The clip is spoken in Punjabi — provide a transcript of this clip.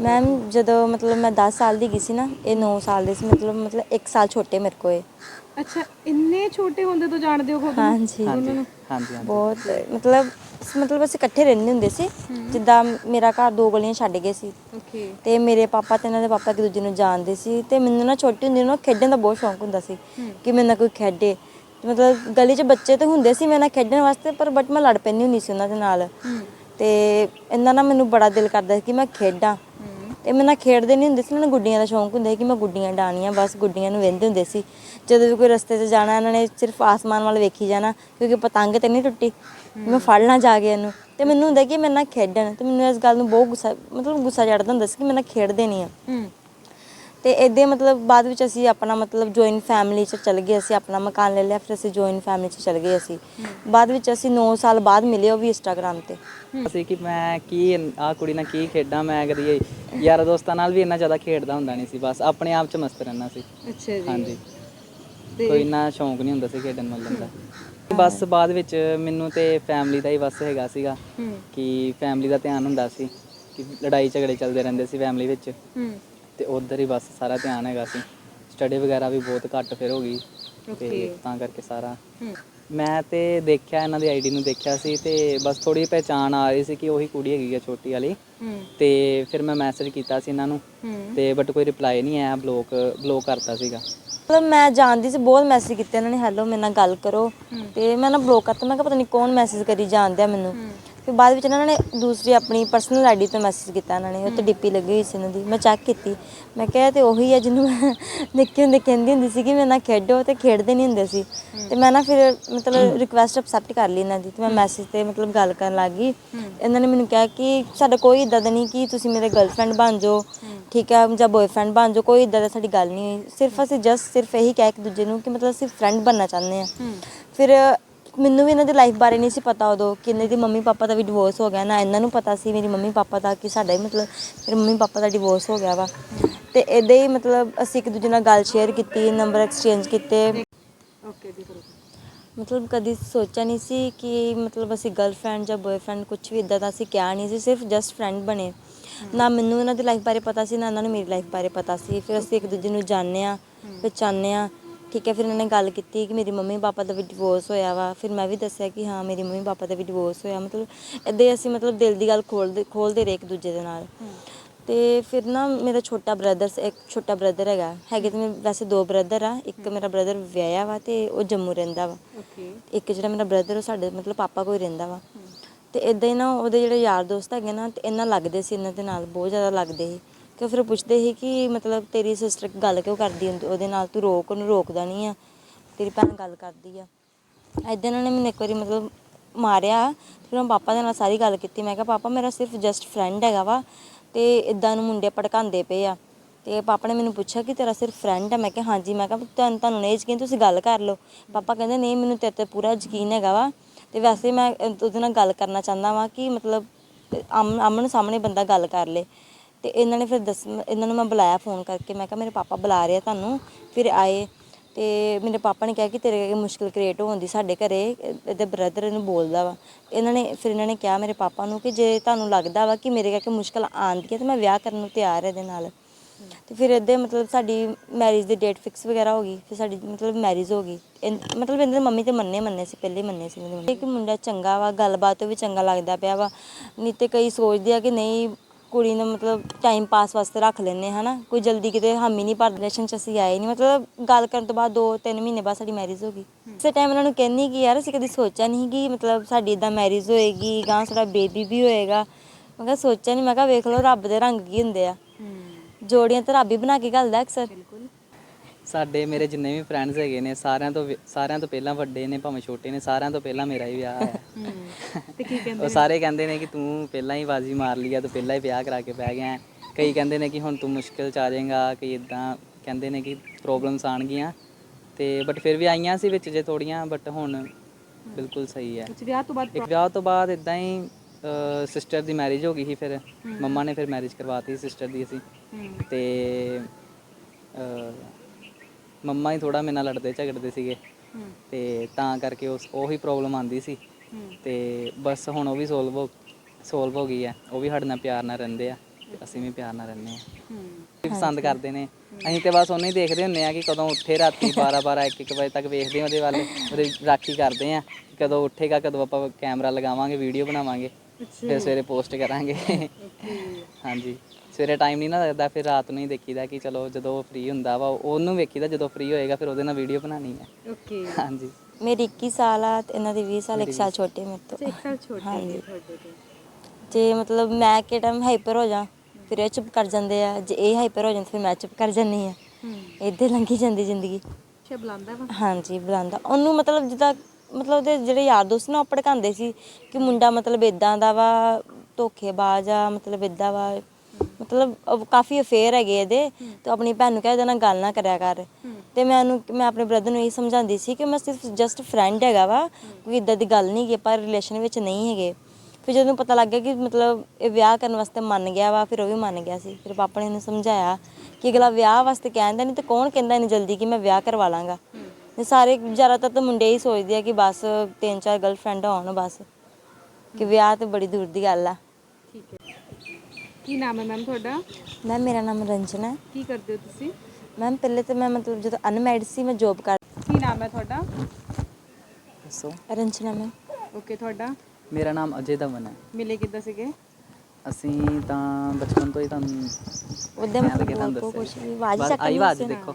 ਮੈਮ ਜਦੋਂ ਮਤਲਬ ਮੈਂ 10 ਸਾਲ ਦੀ ਗਈ ਸੀ ਨਾ ਇਹ 9 ਸਾਲ ਦੇ ਸੀ ਮਤਲਬ ਮਤਲਬ 1 ਸਾਲ ਛੋਟੇ ਮੇਰੇ ਕੋਲ ਅੱਛਾ ਇੰਨੇ ਛੋਟੇ ਹੁੰਦੇ ਤੋਂ ਜਾਣਦੇ ਹੋ ਖੁਦ ਨੂੰ? ਹਾਂਜੀ। ਹਾਂਜੀ ਹਾਂਜੀ ਹਾਂਜੀ। ਬਹੁਤ ਮਤਲਬ ਮਤਲਬ ਅਸੀਂ ਇਕੱਠੇ ਰਹਿੰਦੇ ਹੁੰਦੇ ਸੀ ਜਿੱਦਾਂ ਮੇਰਾ ਘਰ ਦੋ ਗਲੀਆਂ ਛੱਡ ਗਏ ਸੀ। ਓਕੇ। ਤੇ ਮੇਰੇ ਪਾਪਾ ਤੇ ਇਹਨਾਂ ਦੇ ਪਾਪਾ ਇੱਕ ਦੂਜੇ ਨੂੰ ਜਾਣਦੇ ਸੀ। ਤੇ ਮੈਨੂੰ ਨਾ ਛੋਟੀ ਹੁੰਦੀ ਨੂੰ ਨਾ ਖੇਡਣ ਦਾ ਬਹੁਤ ਸ਼ੌਂਕ ਹੁੰਦਾ ਸੀ ਕਿ ਮੇਰੇ ਨਾਲ ਕੋਈ ਖੇਡੇ। ਮਤਲਬ ਗਲੀ 'ਚ ਬੱਚੇ ਤਾਂ ਹੁੰਦੇ ਸੀ ਮੇਰੇ ਨਾਲ ਖੇਡਣ ਵਾਸਤੇ ਪਰ ਬਟ ਮੈਂ ਲੜ ਪੈਂਦੀ ਹੁੰਦੀ ਸੀ ਉਹਨਾਂ ਦੇ ਨਾਲ। ਤੇ ਇਹਨਾਂ ਨਾਲ ਮੈਨੂੰ ਬੜਾ ਦਿਲ ਕਰਦਾ ਸੀ ਕਿ ਮੈਂ ਖੇਡਾਂ। ਤੇ ਮੈਂ ਨਾ ਖੇਡਦੇ ਨਹੀਂ ਹੁੰਦੇ ਸੀ, ਇਹਨਾਂ ਨੂੰ ਗੁੱਡੀਆਂ ਦਾ ਸ਼ੌਂਕ ਹੁੰਦਾ ਸੀ ਕਿ ਮੈਂ ਗੁੱਡੀਆਂ ਡਾਣੀਆਂ ਬਸ ਗੁੱਡੀਆਂ ਨੂੰ ਵੇਂਦੇ ਹੁੰਦੇ ਸੀ। ਜਦੋਂ ਵੀ ਕੋਈ ਰਸਤੇ 'ਚ ਜਾਣਾ, ਇਹਨਾਂ ਨੇ ਸਿਰਫ ਆਸਮਾਨ ਵੱਲ ਵੇਖੀ ਜਾਣਾ, ਕਿਉਂਕਿ ਪਤੰਗ ਤੇ ਨਹੀਂ ਟੁੱਟੀ। ਮੈਂ ਫੜ ਲਾਂ ਜਾ ਕੇ ਇਹਨੂੰ। ਤੇ ਮੈਨੂੰ ਹੁੰਦਾ ਕਿ ਮੈਂ ਨਾ ਖੇਡਣ, ਤੇ ਮੈਨੂੰ ਇਸ ਗੱਲ ਨੂੰ ਬਹੁਤ ਗੁੱਸਾ, ਮਤਲਬ ਗੁੱਸਾ ਚੜਦਾ ਹੁੰਦਾ ਸੀ ਕਿ ਮੈਂ ਨਾ ਖੇਡਦੇ ਨਹੀਂ ਆ। ਤੇ ਇਦਾਂ ਮਤਲਬ ਬਾਅਦ ਵਿੱਚ ਅਸੀਂ ਆਪਣਾ ਮਤਲਬ ਜੁਆਇੰਟ ਫੈਮਿਲੀ 'ਚ ਚਲ ਗਏ ਅਸੀਂ ਆਪਣਾ ਮਕਾਨ ਲੈ ਲਿਆ ਫਿਰ ਅਸੀਂ ਜੁਆਇੰਟ ਫੈਮਿਲੀ 'ਚ ਚਲ ਗਏ ਅਸੀਂ। ਬਾਅਦ ਵਿੱਚ ਅਸੀਂ 9 ਸਾਲ ਬਾਅਦ ਮਿਲੇ ਉਹ ਵੀ ਇੰਸਟਾਗ੍ਰam ਤੇ। ਅਸੀਂ ਕਿ ਮੈਂ ਕੀ ਆ ਕੁੜੀ ਨਾਲ ਕੀ ਖੇਡਾਂ ਮੈਂ ਕਦੀ ਯਾਰਾਂ ਦੋਸਤਾਂ ਨਾਲ ਵੀ ਇੰਨਾ ਜ਼ਿਆਦਾ ਖੇਡਦਾ ਹੁੰਦਾ ਨਹੀਂ ਸੀ ਬਸ ਆਪਣੇ ਆਪ 'ਚ ਮਸਤ ਰਹਿਣਾ ਸੀ। ਅੱਛਾ ਜੀ। ਹਾਂਜੀ। ਕੋਈ ਨਾ ਸ਼ੌਂਕ ਨਹੀਂ ਹੁੰਦਾ ਸੀ ਖੇਡਣ ਮੱਲਣ ਦਾ ਬਸ ਬਾਅਦ ਵਿੱਚ ਮੈਨੂੰ ਤੇ ਫੈਮਿਲੀ ਦਾ ਹੀ ਬਸ ਹੈਗਾ ਸੀਗਾ ਕਿ ਫੈਮਿਲੀ ਦਾ ਧਿਆਨ ਹੁੰਦਾ ਸੀ ਕਿ ਲੜਾਈ ਝਗੜੇ ਚੱਲਦੇ ਰਹਿੰਦੇ ਸੀ ਫੈਮਿਲੀ ਵਿੱਚ। ਹੂੰ। ਤੇ ਉਧਰ ਹੀ ਬਸ ਸਾਰਾ ਧਿਆਨ ਹੈਗਾ ਸੀ। ਸਟੱਡੀ ਵਗੈਰਾ ਵੀ ਬਹੁਤ ਘੱਟ ਫਿਰ ਹੋ ਗਈ। ਤੇ. ਤਾਂ ਕਰਕੇ ਸਾਰਾ। ਮੈਂ ਤੇ ਦੇਖਿਆ ਇਹਨਾਂ ਦੀ ਆਈਡੀ ਨੂੰ ਦੇਖਿਆ ਸੀ ਤੇ ਬਸ ਥੋੜੀ ਪਹਿਚਾਣ ਆ ਰਹੀ ਸੀ ਕਿ ਉਹੀ ਕੁੜੀ ਹੈਗੀ ਆ ਛੋਟੀ ਵਾਲੀ। ਤੇ ਫਿਰ ਮੈਂ ਮੈਸੇਜ ਕੀਤਾ ਸੀ ਇਹਨਾਂ ਨੂੰ। ਤੇ ਬਟ ਕੋਈ ਰਿਪਲਾਈ ਨਹੀਂ ਆਇਆ ਬਲੌਕ ਬਲੌਕ ਕਰਤਾ ਸੀਗਾ। ਮਤਲਬ ਮੈਂ ਜਾਣਦੀ ਸੀ ਬਹੁਤ ਮੈਸੇਜ ਕੀਤੇ ਇਹਨਾਂ ਨੇ ਹੈਲੋ ਮੇਰੇ ਨਾਲ ਗੱਲ ਕਰੋ। ਤੇ ਮੈਂ ਨਾ ਬਲੌਕ ਕਰਤਾ ਮੈਂ ਕਿਹਾ ਪਤਾ ਨਹੀਂ ਕੌਣ ਮੈਸੇਜ ਕਰੀ ਜਾਣਦਿਆ ਮੈਨੂੰ। ਫਿਰ ਬਾਅਦ ਵਿੱਚ ਇਹਨਾਂ ਨੇ ਦੂਸਰੀ ਆਪਣੀ ਪਰਸਨਲ ਆਈਡੀ ਤੋਂ ਮੈਸੇਜ ਕੀਤਾ ਇਹਨਾਂ ਨੇ ਉੱਤੇ ਡੀਪੀ ਲੱਗੀ ਹੋਈ ਸੀ ਇਹਨਾਂ ਦੀ। ਮੈਂ ਚੈੱਕ ਕੀਤੀ। ਮੈਂ ਕਿਹਾ ਤੇ ਉਹੀ ਹੈ ਜਿਹਨੂੰ ਮੈਂ ਨਿੱਕੇ ਹੁੰਦੇ ਕਹਿੰਦੀ ਹੁੰਦੀ ਸੀ ਕਿ ਮੇਰੇ ਨਾਲ ਖੇਡੋ ਤੇ ਖੇਡਦੇ ਨਹੀਂ ਹੁੰਦੇ ਸੀ। ਤੇ ਮੈਂ ਨਾ ਫਿਰ ਮਤਲਬ ਰਿਕੁਐਸਟ ਅਕਸੈਪਟ ਕਰ ਲਈ ਇਹਨਾਂ ਦੀ। ਤੇ ਮੈਂ ਮੈਸੇਜ ਤੇ ਮਤਲਬ ਗੱਲ ਕਰਨ ਲੱਗ ਗਈ। ਇਹਨਾਂ ਨੇ ਮੈਨੂੰ ਕਿਹਾ ਕਿ ਸਾਡਾ ਕੋਈ ਇਦਾਂ ਦਾ ਨਹੀਂ ਕਿ ਤੁਸੀਂ ਮੇਰੇ ਗਰਲਫ੍ਰੈਂਡ ਬਣ ਜਾਓ। ਠੀਕ ਹੈ ਜਾਂ ਬॉयਫ੍ਰੈਂਡ ਬਣ ਜਾਓ ਕੋਈ ਇਦਾਂ ਦਾ ਸਾਡੀ ਗੱਲ ਨਹੀਂ ਹੋਈ। ਸਿਰਫ ਅਸੀਂ ਜਸਟ ਸਿਰਫ ਇਹੀ ਕਹਿ ਇੱਕ ਦੂਜੇ ਨੂੰ ਕਿ ਮਤਲਬ ਅਸੀਂ ਫਰੈਂਡ ਬਣਨਾ ਚਾਹੁੰਦੇ ਆ। ਫਿਰ ਮੈਨੂੰ ਵੀ ਇਹਨਾਂ ਦੀ ਲਾਈਫ ਬਾਰੇ ਨਹੀਂ ਸੀ ਪਤਾ ਉਦੋਂ ਕਿ ਇਹਨਾਂ ਦੀ ਮੰਮੀ ਪਾਪਾ ਦਾ ਵੀ ਡਿਵੋਰਸ ਹੋ ਗਿਆ। ਨਾ ਇਹਨਾਂ ਨੂੰ ਪਤਾ ਸੀ ਮੇਰੀ ਮੰਮੀ ਪਾਪਾ ਦਾ ਕਿ ਸਾਡਾ ਵੀ ਮਤਲਬ ਮੇਰੇ ਮੰਮੀ ਪਾਪਾ ਦਾ ਡਿਵੋਰਸ ਹੋ ਗਿਆ ਵਾ। ਤੇ ਇਦਾਂ ਹੀ ਮਤਲਬ ਅਸੀਂ ਇੱਕ ਦੂਜੇ ਨਾਲ ਗੱਲ ਸ਼ੇਅਰ ਕੀਤੀ ਨੰਬਰ ਐਕਸਚੇਂਜ ਕੀਤੇ। ਓਕੇ ਦੀ ਕਰੋ ਮਤਲਬ ਕਦੀ ਸੋਚਿਆ ਨਹੀਂ ਸੀ ਕਿ ਮਤਲਬ ਅਸੀਂ ਗਰਲਫ੍ਰੈਂਡ ਜਾਂ ਬॉयਫ੍ਰੈਂਡ ਕੁਝ ਵੀ ਇਦਾਂ ਦਾ ਅਸੀਂ ਕਿਹਾ ਨਹੀਂ ਸੀ ਸਿਰਫ ਜਸਟ ਫਰੈਂਡ ਬਣੇ। ਨਾ ਮੈਨੂੰ ਇਹਨਾਂ ਦੀ ਲਾਈਫ ਬਾਰੇ ਪਤਾ ਸੀ ਨਾ ਇਹਨਾਂ ਨੂੰ ਮੇਰੀ ਲਾਈਫ ਬਾਰੇ ਪਤਾ ਸੀ। ਫਿਰ ਅਸੀਂ ਇੱਕ ਦੂਜੇ ਨੂੰ ਜਾਣਦੇ ਆ ਪਛਾਣਦੇ ਆ ਠੀਕ ਹੈ ਫਿਰ ਇਹਨਾਂ ਨੇ ਗੱਲ ਕੀਤੀ ਕਿ ਮੇਰੀ ਮੰਮੀ ਪਾਪਾ ਦਾ ਵੀ ਡਿਵੋਰਸ ਹੋਇਆ ਵਾ। ਫਿਰ ਮੈਂ ਵੀ ਦੱਸਿਆ ਕਿ ਹਾਂ ਮੇਰੀ ਮੰਮੀ ਪਾਪਾ ਦਾ ਵੀ ਡਿਵੋਰਸ ਹੋਇਆ। ਮਤਲਬ ਇਦਾਂ ਹੀ ਅਸੀਂ ਮਤਲਬ ਦਿਲ ਦੀ ਗੱਲ ਖੋਲਦੇ ਖੋਲਦੇ ਰਹੇ ਇੱਕ ਦੂਜੇ ਦੇ ਨਾਲ। ਤੇ ਫਿਰ ਨਾ ਮੇਰਾ ਛੋਟਾ ਬ੍ਰਦਰ ਇੱਕ ਛੋਟਾ ਬ੍ਰਦਰ ਹੈਗਾ। ਹੈਗੇ ਤੇ ਮੇਰੇ ਵੈਸੇ ਦੋ ਬ੍ਰਦਰ ਆ। ਇੱਕ ਮੇਰਾ ਬ੍ਰਦਰ ਵਿਆਹਿਆ ਵਾ ਤੇ ਉਹ ਜੰਮੂ ਰਹਿੰਦਾ ਵਾ। ਓਕੇ। ਇੱਕ ਜਿਹੜਾ ਮੇਰਾ ਬ੍ਰਦਰ ਉਹ ਸਾਡੇ ਮਤਲਬ ਪਾਪਾ ਹੀ ਰਹਿੰਦਾ ਵਾ। ਤੇ ਇਦਾਂ ਹੀ ਨਾ ਉਹਦੇ ਜਿਹੜੇ ਯਾਰ ਦੋਸਤ ਹੈਗੇ ਨਾ ਤੇ ਇਹਨਾਂ ਲੱਗਦੇ ਸੀ ਇਹਨਾਂ ਦੇ ਨਾਲ ਬਹੁਤ ਜ਼ਿਆਦਾ ਲੱਗਦੇ ਸੀ। ਕਿ ਫਿਰ ਪੁੱਛਦੇ ਸੀ ਕਿ ਮਤਲਬ ਤੇਰੀ ਸਿਸਟਰ ਗੱਲ ਕਿਉਂ ਕਰਦੀ ਹੁੰਦੀ, ਉਹਦੇ ਨਾਲ ਤੂੰ ਰੋਕ, ਉਹਨੂੰ ਰੋਕਦਾ ਨਹੀਂ ਆ, ਤੇਰੀ ਭੈਣ ਗੱਲ ਕਰਦੀ ਆ। ਇਦਾਂ ਇਹਨਾਂ ਨੇ ਮੈਨੂੰ ਇੱਕ ਵਾਰੀ ਮਤਲਬ ਮਾਰਿਆ, ਫਿਰ ਮੈਂ ਪਾਪਾ ਦੇ ਨਾਲ ਸਾਰੀ ਗੱਲ ਕੀਤੀ, ਮੈਂ ਕਿਹਾ, ਪਾਪਾ, ਮੇਰਾ ਸਿਰਫ ਜਸਟ ਫਰੈਂਡ ਹੈਗਾ ਵਾ, ਤੇ ਇਦਾਂ ਨੂੰ ਮੁੰਡੇ ਭੜਕਾਉਂਦੇ ਪਏ ਆ। ਤੇ ਪਾਪਾ ਨੇ ਮੈਨੂੰ ਪੁੱਛਿਆ ਕਿ ਤੇਰਾ ਸਿਰਫ ਫਰੈਂਡ ਹੈ ਮੈਂ ਕਿਹਾ, ਹਾਂਜੀ। ਮੈਂ ਕਿਹਾ ਤੁਹਾਨੂੰ ਤੁਹਾਨੂੰ ਨਹੀਂ ਯਕੀਨ, ਤੁਸੀਂ ਗੱਲ ਕਰ ਲਓ। ਪਾਪਾ ਕਹਿੰਦੇ, ਨਹੀਂ, ਮੈਨੂੰ ਤੇਰੇ ਤੇ ਪੂਰਾ ਯਕੀਨ ਹੈਗਾ ਵਾ। ਤੇ ਵੈਸੇ ਮੈਂ ਉਹਦੇ ਨਾਲ ਗੱਲ ਕਰਨਾ ਚਾਹੁੰਦਾ ਵਾਂ ਕਿ ਮਤਲਬ ਆਮ- ਆਮਣ ਸਾਹਮਣੇ ਬੰਦਾ ਗੱਲ ਕਰ ਲੇ। ਤੇ ਇਹਨਾਂ ਨੇ ਫਿਰ ਦੱਸ, ਇਹਨਾਂ ਨੂੰ ਮੈਂ ਬੁਲਾਇਆ ਫੋਨ ਕਰਕੇ, ਮੈਂ ਕਿਹਾ ਮੇਰੇ ਪਾਪਾ ਬੁਲਾ ਰਹੇ ਆ ਤੁਹਾਨੂੰ, ਫਿਰ ਆਏ ਤੇ ਮੇਰੇ ਪਾਪਾ ਨੇ ਕਿਹਾ ਕਿ ਤੇਰੇ ਕਰਕੇ ਮੁਸ਼ਕਿਲ ਕ੍ਰੀਏਟ ਹੋਣ ਦੀ, ਸਾਡੇ ਘਰੇ ਇਹਦੇ ਬ੍ਰਦਰ ਇਹਨੂੰ ਬੋਲਦਾ ਵਾ। ਇਹਨਾਂ ਨੇ, ਫਿਰ ਇਹਨਾਂ ਨੇ ਕਿਹਾ ਮੇਰੇ ਪਾਪਾ ਨੂੰ ਕਿ ਜੇ ਤੁਹਾਨੂੰ ਲੱਗਦਾ ਵਾ ਕਿ ਮੇਰੇ ਕਰਕੇ ਮੁਸ਼ਕਿਲ ਆਉਂਦੀ ਹੈ, ਤਾਂ ਮੈਂ ਵਿਆਹ ਕਰਨ ਨੂੰ ਤਿਆਰ ਇਹਦੇ ਨਾਲ। ਤੇ ਫਿਰ ਇਹਦੇ ਮਤਲਬ ਸਾਡੀ ਮੈਰਿਜ ਦੀ ਡੇਟ ਫਿਕਸ ਵਗੈਰਾ ਹੋ ਗਈ, ਫਿਰ ਸਾਡੀ ਮਤਲਬ ਮੈਰਿਜ ਹੋ ਗਈ। ਇਨ- ਮਤਲਬ ਇਹਦੇ ਮੰਮੀ ਤੇ ਮੰਨੇ ਮੰਨੇ ਸੀ, ਪਹਿਲੇ ਮੰਨੇ ਸੀ ਇਹਦੀ ਮੰਮੀ। ਇੱਕ ਮੁੰਡਾ ਚੰਗਾ ਵਾ, ਗੱਲਬਾਤ ਵੀ ਚੰਗਾ ਲੱਗਦਾ ਪਿਆ ਵਾ। ਨਹੀਂ ਤੇ ਕਈ ਸੋਚਦੇ ਆ ਕਿ ਨਹੀਂ ਕੁੜੀ ਨੂੰ ਮਤਲਬ ਟਾਈਮ ਪਾਸ ਵਾਸਤੇ ਰੱਖ ਲੈਨੇ ਹਨਾ? ਕੋਈ ਜਲਦੀ ਕਿਤੇ ਹਾਮੀ ਨਹੀਂ ਭਰ ਰਿਲੇਸ਼ਨ ਚ ਅਸੀਂ ਆਏ ਨਹੀਂ। ਮਤਲਬ ਗੱਲ ਕਰਨ ਤੋਂ ਬਾਅਦ 2-3 ਮਹੀਨੇ ਬਾਅਦ ਸਾਡੀ ਮੈਰਿਜ ਹੋ ਗਈ। ਉਸੇ ਟਾਈਮ ਉਹਨਾਂ ਨੂੰ ਕਹਿੰਨੀ ਕਿ ਯਾਰ ਅਸੀਂ ਕਦੀ ਸੋਚਿਆ ਨਹੀਂ ਕਿ ਮਤਲਬ ਸਾਡੀ ਇਦਾਂ ਮੈਰਿਜ ਹੋਏਗੀ ਗਾਂ ਸਾਡਾ ਬੇਬੀ ਵੀ ਹੋਏਗਾ। ਮੈਂ ਕਿਹਾ ਸੋਚਿਆ ਨਹੀਂ ਮੈਂ ਕਿਹਾ ਵੇਖ ਲਓ ਰੱਬ ਦੇ ਰੰਗ ਕੀ ਹੁੰਦੇ ਆ। ਜੋੜੀਆਂ ਤਾਂ ਰੱਬ ਹੀ ਬਣਾ ਕੇ ਘੱਲਦਾ ਅਕਸਰ। ਸਾਡੇ ਮੇਰੇ ਜਿੰਨੇ ਵੀ ਫਰੈਂਡਸ ਹੈਗੇ ਨੇ ਸਾਰਿਆਂ ਤੋਂ ਵੀ- ਸਾਰਿਆਂ ਤੋਂ ਪਹਿਲਾਂ ਵੱਡੇ ਨੇ ਭਾਵੇਂ ਛੋਟੇ ਨੇ ਸਾਰਿਆਂ ਤੋਂ ਪਹਿਲਾਂ ਮੇਰਾ ਹੀ ਵਿਆਹ ਹੈ। ਹੂੰ। ਤੇ ਕੀ ਕਹਿੰਦੇ ਉਹ ਸਾਰੇ ਕਹਿੰਦੇ ਨੇ ਕਿ ਤੂੰ ਪਹਿਲਾਂ ਹੀ ਬਾਜ਼ੀ ਮਾਰ ਲਈ ਆ ਤੂੰ ਪਹਿਲਾਂ ਹੀ ਵਿਆਹ ਕਰਾ ਕੇ ਬਹਿ ਗਿਆ ਹੈ। ਕਈ ਕਹਿੰਦੇ ਨੇ ਕਿ ਹੁਣ ਤੂੰ ਮੁਸ਼ਕਿਲ ਚ ਆ ਜਾਏਗਾ ਕਈ ਇਦਾਂ ਕਹਿੰਦੇ ਨੇ ਕਿ ਪ੍ਰੋਬਲਮਸ ਆਣਗੀਆਂ ਤੇ ਬਟ ਫਿਰ ਵੀ ਆਈਆਂ ਸੀ ਵਿੱਚ ਜੇ ਥੋੜੀਆਂ ਬਟ ਹੁਣ ਬਿਲਕੁਲ ਸਹੀ ਹੈ। ਵਿਆਹ ਤੋਂ ਬਾਅਦ ਇੱਕ ਵਿਆਹ ਤੋਂ ਬਾਅਦ ਇਦਾਂ ਹੀ ਸਿਸਟਰ ਦੀ ਮੈਰਿਜ ਹੋ ਗਈ ਸੀ ਫਿਰ। ਮੰਮਾ ਨੇ ਫਿਰ ਮੈਰਿਜ ਕਰਵਾਤੀ ਸਿਸਟਰ ਦੀ ਅਸੀਂ। ਹੂੰ। ਤੇ ਅਹ, ਮੰਮਾ ਹੀ ਥੋੜਾ ਮੇਰੇ ਨਾਲ ਲੜਦੇ ਝਗੜਦੇ ਸੀਗੇ ਤੇ ਤਾਂ ਕਰਕੇ ਉਸ ਉਹੀ ਪ੍ਰੋਬਲਮ ਆਂਦੀ ਸੀ। ਤੇ ਬਸ ਹੁਣ ਉਹ ਵੀ ਸੋਲਵ ਹੋ ਸੋਲਵ ਹੋ ਗਈ ਹੈ। ਉਹ ਵੀ ਸਾਡੇ ਨਾਲ ਪਿਆਰ ਨਾਲ ਰਹਿੰਦੇ ਆ। ਤੇ ਅਸੀਂ ਵੀ ਪਿਆਰ ਨਾਲ ਰਹਿੰਦੇ ਵੀ ਪਸੰਦ ਕਰਦੇ ਨੇ। ਅਸੀਂ ਤੇ ਬਸ ਉਹਨੂੰ ਹੀ ਦੇਖਦੇ ਹੁੰਨੇ ਆ ਕਿ ਕਦੋਂ ਉੱਠੇ ਰਾਤੀ 12 12 1 1 ਵਜੇ ਤੱਕ ਵੇਖਦੇ ਹਾਂ ਉਹਦੇ ਵੱਲ ਉਹਦੀ ਰਾਖੀ ਕਰਦੇ ਆ ਕਦੋਂ ਉੱਠੇਗਾ ਕਦੋਂ ਆਪਾਂ ਕੈਮਰਾ ਲਗਾਵਾਂਗੇ ਵੀਡੀਓ ਬਣਾਵਾਂਗੇ ਫਿਰ ਸਵੇਰੇ ਪੋਸਟ ਕਰਾਂਗੇ। ਹਾਂਜੀ। ਸਵੇਰੇ ਟਾਈਮ ਨਹੀਂ ਨਾ ਲੱਗਦਾ ਫਿਰ ਰਾਤ ਨੂੰ ਹੀ ਦੇਖੀਦਾ ਕਿ ਚਲੋ ਜਦੋਂ ਫ੍ਰੀ ਹੁੰਦਾ ਵਾ ਉਹਨੂੰ ਵੇਖੀਦਾ ਜਦੋਂ ਫ੍ਰੀ ਹੋਏਗਾ ਫਿਰ ਉਹਦੇ ਨਾਲ ਵੀਡੀਓ ਬਣਾਣੀ ਹੈ ਓਕੇ ਹਾਂਜੀ। ਮੇਰੀ 21 ਸਾਲ ਆ ਤੇ ਇਹਨਾਂ ਦੀ 20 ਸਾਲ ਇੱਕ ਸਾਲ ਛੋਟੇ ਮੇਰੇ ਤੋਂ। ਇੱਕ ਸਾਲ ਛੋਟੇ ਹਾਂਜੀ। ਨੇ ਤੁਹਾਡੇ ਤੋਂ। ਜੇ ਮਤਲਬ ਮੈਂ ਕਿ ਟਾਈਮ ਹਾਈਪਰ ਹੋ ਜਾ ਫਿਰ ਇਹ ਚੁੱਪ ਕਰ ਜਾਂਦੇ ਆ। ਜੇ ਇਹ ਹਾਈਪਰ ਹੋ ਜਾਂਦੇ ਫਿਰ ਮੈਂ ਚੁੱਪ ਕਰ ਜਾਂਦੀ ਆ। ਹੂੰ। ਇੱਦਾਂ ਲੰਘੀ ਜਾਂਦੀ ਜ਼ਿੰਦਗੀ। ਅੱਛਾ ਬੁਲਾਉਂਦਾ ਵਾ? ਹਾਂਜੀ ਬੁਲਾਉਂਦਾ। ਉਹਨੂੰ ਮਤਲਬ ਜਿੱਦਾਂ ਮਤਲਬ ਉਹਦੇ ਜਿਹੜੇ ਯਾਰ ਦੋਸਤ ਨੇ ਉਹ ਭੜਕਾਉਂਦੇ ਸੀ ਕਿ ਮੁੰਡਾ ਮਤਲਬ ਇਦਾਂ ਦਾ ਵਾ ਧੋਖੇਬਾਜ਼ ਆ ਮਤਲਬ ਇਦਾਂ ਵਾ। ਮਤਲਬ ਉਹ ਕਾਫੀ ਅਫੇਅਰ ਹੈਗੇ ਇਹਦੇ ਤੇ ਆਪਣੀ ਭੈਣ ਨੂੰ ਕਹਿ ਇਹਦੇ ਨਾਲ ਗੱਲ ਨਾ ਕਰਿਆ ਕਰ। ਤੇ ਮੈਂ ਉਹਨੂੰ ਮੈਂ ਆਪਣੇ ਬ੍ਰਦਰ ਨੂੰ ਇਹ ਸਮਝਾਉਂਦੀ ਸੀ ਕਿ ਮੈਂ ਸਿਰਫ ਜਸਟ ਫਰੈਂਡ ਹੈਗਾ ਵਾ ਕੋਈ ਇਦਾਂ ਦੀ ਗੱਲ ਨਹੀਂ ਕਿ ਆਪਾਂ ਰਿਲੇਸ਼ਨ ਵਿੱਚ ਨਹੀਂ ਹੈਗੇ। ਫਿਰ ਜਦੋਂ ਪਤਾ ਲੱਗ ਗਿਆ ਕਿ ਮਤਲਬ ਇਹ ਵਿਆਹ ਕਰਨ ਵਾਸਤੇ ਮੰਨ ਗਿਆ ਵਾ ਫਿਰ ਉਹ ਵੀ ਮੰਨ ਗਿਆ ਸੀ। ਫਿਰ ਪਾਪਾ ਨੇ ਇਹਨੂੰ ਸਮਝਾਇਆ ਕਿ ਅਗਲਾ ਵਿਆਹ ਵਾਸਤੇ ਕਹਿੰਦਾ ਨਹੀਂ ਤੇ ਕੌਣ ਕਹਿੰਦਾ ਨਹੀਂ ਜਲਦੀ ਕਿ ਮੈਂ ਵਿਆਹ ਕਰਵਾ ਲਾਂਗਾ? ਤੇ ਸਾਰੇ ਜ਼ਿਆਦਾਤਰ ਤਾਂ ਮੁੰਡੇ ਹੀ ਸੋਚਦੇ ਆ ਕਿ ਬਸ ਤਿੰਨ ਚਾਰ ਗਰਲਫ੍ਰੈਂਡ ਹੋਣ ਬਸ ਕਿ ਵਿਆਹ ਤੇ ਬੜੀ ਦੂਰ ਦੀ ਗੱਲ ਆ। ਠੀਕ ਹੈ। ਕੀ ਨਾਮ ਹੈ ਮੈਮ ਤੁਹਾਡਾ? ਮੈਮ ਮੇਰਾ ਨਾਮ ਰੰਜਨਾ ਹੈ। ਕੀ ਕਰਦੇ ਹੋ ਤੁਸੀਂ? ਮੈਮ ਪਹਿਲੇ ਤਾਂ ਮੈਂ ਮਤਲਬ ਜਦੋਂ ਅਨਮੈਰਿਡ ਸੀ ਮੈਂ ਜੌਬ ਕਰ ਕੀ ਨਾਮ ਹੈ ਤੁਹਾਡਾ? ਦੱਸੋ। ਰੰਜਨਾ ਮੈਂ ਓਕੇ ਤੁਹਾਡਾ? ਮੇਰਾ ਨਾਮ ਅਜੇ ਦਮਨ ਹੈ। ਮਿਲੇ ਕਿੱਦਾਂ ਸੀਗੇ? ਅਸੀਂ ਤਾਂ ਬਚਪਨ ਤੋਂ ਹੀ ਤੁਹਾਨੂੰ ਉਹਦੇ ਮੈਂ ਮਤਲਬ ਲੱਗੇ ਤੁਹਾਨੂੰ ਬਹੁਤ ਦੱਸਿਆ ਕੁਝ ਵੀ ਆਵਾਜ਼ ਬਸ ਚੱਕ ਆਈ ਆਵਾਜ਼। ਦੇਖੋ।